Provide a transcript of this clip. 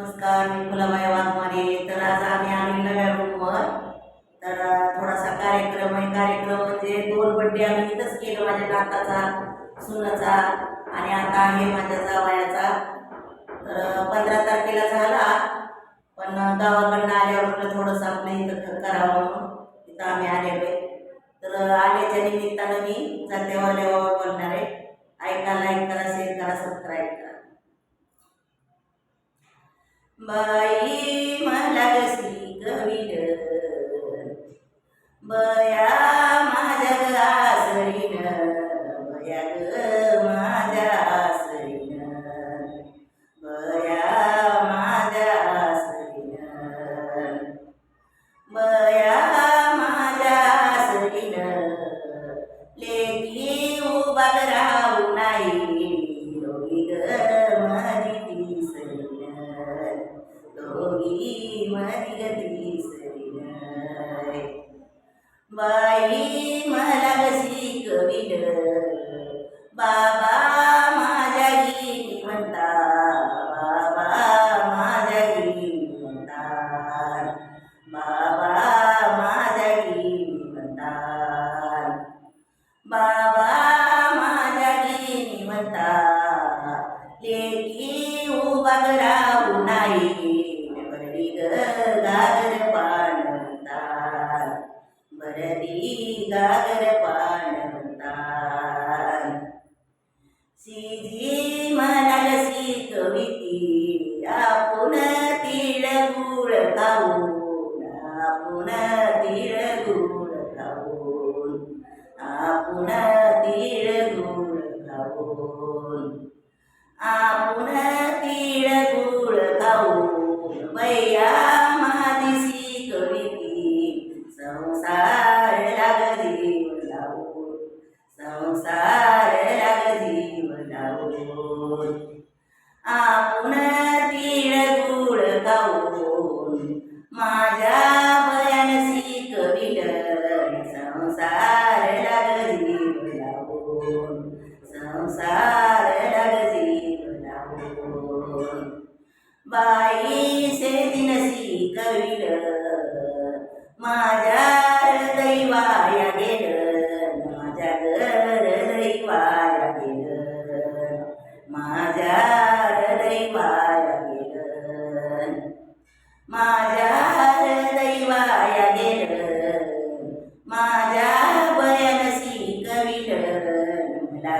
नमस्कार मी फुलाबाई वाघमारे. तर आज आम्ही आम्ही नव्या रूमवर. तर थोडासा कार्यक्रम आहे. कार्यक्रम म्हणजे दोन बड्डे आम्ही इथंच केलं माझ्या नाताचा सुनाचा आणि आता आहे माझ्या जावयाचा. तर पंधरा तारखेला झाला. पण गावाकडनं आल्यावर म्हटलं थोडंसं आपलं इथं करावं म्हणून इथं आम्ही आलेलो आहे. तर आल्याच्या निमित्तानं मी जातेवाल्यावर बोलणार आहे. ऐका बाई मला कशी कविल बया माझ्या ग आसरीन बया ग माझ्या आसरीन. बया माझ्या आसरीन. बया माझ्या आसरीन. लेकी उभा राहू बाई मला कशी कविल बाबा माझ्या गी म्हणता बाबा माझ्या गी म्हणता. बाबा माझ्या गी म्हणता. बाबा माझ्या गी म्हणता. लेकी उभा राहू नाही നബീകാകര പാണവന്താൻ സിജി മനലസി കവിതി ആപുന തിഴകൂട जीव आपण तिळ गुळ खाऊन माझ्या बयानसी कविल संसार लाग जीव लावून संसार लाग जीव लावून बाई से दिनसी कविल माझ्या माझ्या दैवाया गेलं माझ्या बयनसी कविल मला